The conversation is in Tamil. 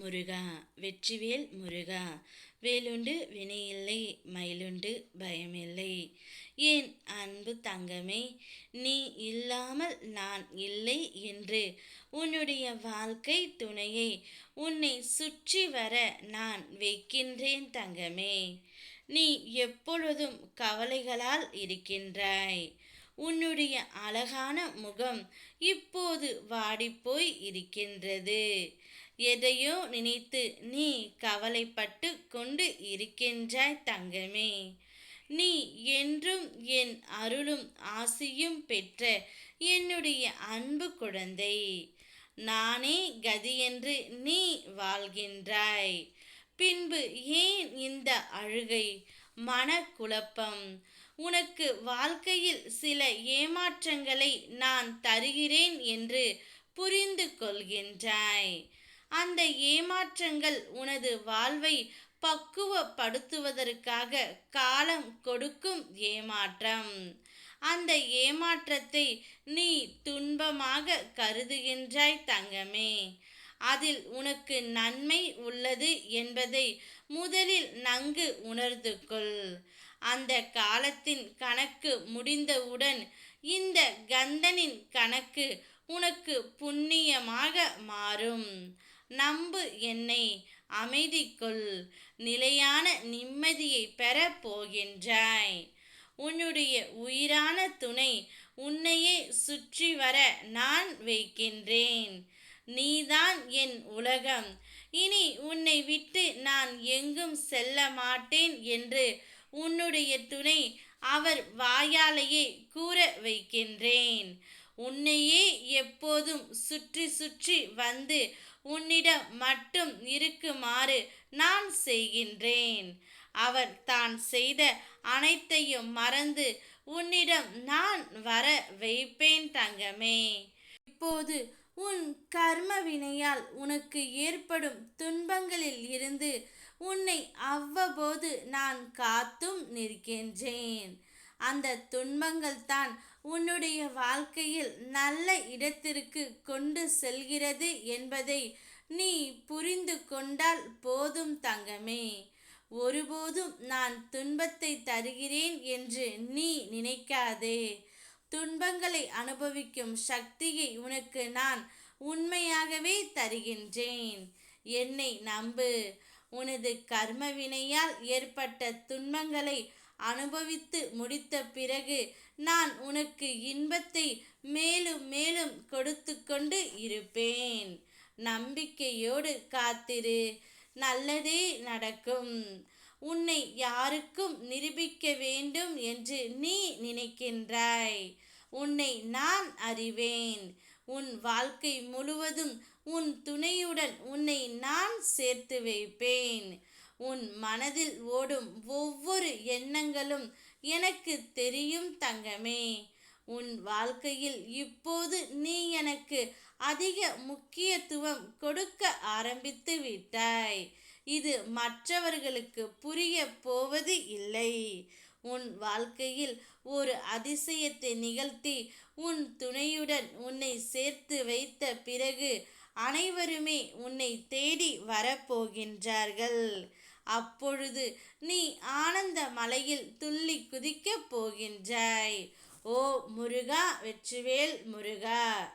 முருகா வெற்றிவேல் முருகா வேலுண்டு வினையில்லை மயிலுண்டு பயமில்லை. என் அன்பு தங்கமே நீ இல்லாமல் நான் இல்லை என்று உன்னுடைய வாழ்க்கை துணையை உன்னை சுற்றி வர நான் வைக்கின்றேன் தங்கமே. நீ எப்பொழுதும் கவலைகளால் இருக்கின்றாய். உன்னுடைய அழகான முகம் இப்போது வாடிப்போய் இருக்கின்றது. எதையோ நினைத்து நீ கவலைப்பட்டு கொண்டு இருக்கின்றாய் தங்கமே. நீ என்றும் என் அருளும் ஆசியும் பெற்ற என்னுடைய அன்பு குழந்தை. நானே கதி என்று நீ வாழ்கின்றாய். பின்பு ஏன் இந்த அழுகை? மனக்குழப்பம். உனக்கு வாழ்க்கையில் சில ஏமாற்றங்களை நான் தருகிறேன் என்று புரிந்து கொள்கின்றாய். அந்த ஏமாற்றங்கள் உனது வாழ்வை பக்குவப்படுத்துவதற்காக காலம் கொடுக்கும் ஏமாற்றம். அந்த ஏமாற்றத்தை நீ துன்பமாக கருதுகின்றாய் தங்கமே. அதில் உனக்கு நன்மை உள்ளது என்பதை முதலில் நன்கு உணர்ந்து கொள் அந்த காலத்தின் கணக்கு முடிந்தவுடன் இந்த கந்தனின் கணக்கு உனக்கு புண்ணியமாக மாறும். நம்பு என்னை. அமைதிக்குள் நிலையான நிம்மதியை பெறப் போகின்றாய். உன்னுடைய உயிரான துணை உன்னையே சுற்றி வர நான் வைக்கின்றேன். நீதான் என் உலகம். இனி உன்னை விட்டு நான் எங்கும் செல்ல மாட்டேன் என்று உன்னுடைய துணை அவர் வாயாலேயே கூற வைக்கின்றேன். உன்னையே எப்போதும் சுற்றி சுற்றி வந்து உன்னிடம் மட்டும் இருக்குமாறு நான் செய்கின்றேன். அவர் தான் செய்த அனைத்தையும் மறந்து உன்னிடம் நான் வர வைப்பேன் தங்கமே. இப்போது உன் கர்ம வினையால் உனக்கு ஏற்படும் துன்பங்களில் இருந்து உன்னை அவ்வப்போது நான் காத்தும் நிற்கின்றேன். அந்த துன்பங்கள் தான் உன்னுடைய வாழ்க்கையில் நல்ல இடத்திற்கு கொண்டு செல்கிறது என்பதை நீ புரிந்து கொண்டால் போதும் தங்கமே. ஒருபோதும் நான் துன்பத்தை தருகிறேன் என்று நீ நினைக்காதே. துன்பங்களை அனுபவிக்கும் சக்தியை உனக்கு நான் உண்மையாகவே தருகின்றேன். என்னை நம்பு. உனது கர்மவினையால் ஏற்பட்ட துன்பங்களை அனுபவித்து முடித்த பிறகு நான் உனக்கு இன்பத்தை மேலும் மேலும் கொடுத்து கொண்டு இருப்பேன். நம்பிக்கையோடு காத்திரு. நல்லதே நடக்கும். உன்னை யாருக்கும் நிரூபிக்க வேண்டும் என்று நீ நினைக்கின்றாய். உன்னை நான் அறிவேன். உன் வாழ்க்கை முழுவதும் உன் துணையுடன் உன்னை நான் சேர்த்து வைப்பேன். உன் மனதில் ஓடும் ஒவ்வொரு எண்ணங்களும் எனக்கு தெரியும் தங்கமே. உன் வாழ்க்கையில் இப்போது நீ எனக்கு அதிக முக்கியத்துவம் கொடுக்க ஆரம்பித்து விட்டாய். இது மற்றவர்களுக்கு புரிய போவது இல்லை. உன் வாழ்க்கையில் ஒரு அதிசயத்தை நிகழ்த்தி உன் துணையுடன் உன்னை சேர்த்து வைத்த பிறகு அனைவருமே உன்னை தேடி வரப்போகின்றார்கள். அப்பொழுது நீ ஆனந்த மலையில் துள்ளி குதிக்கப் போகின்றாய். ஓ முருகா வெற்றிவேல் முருகா.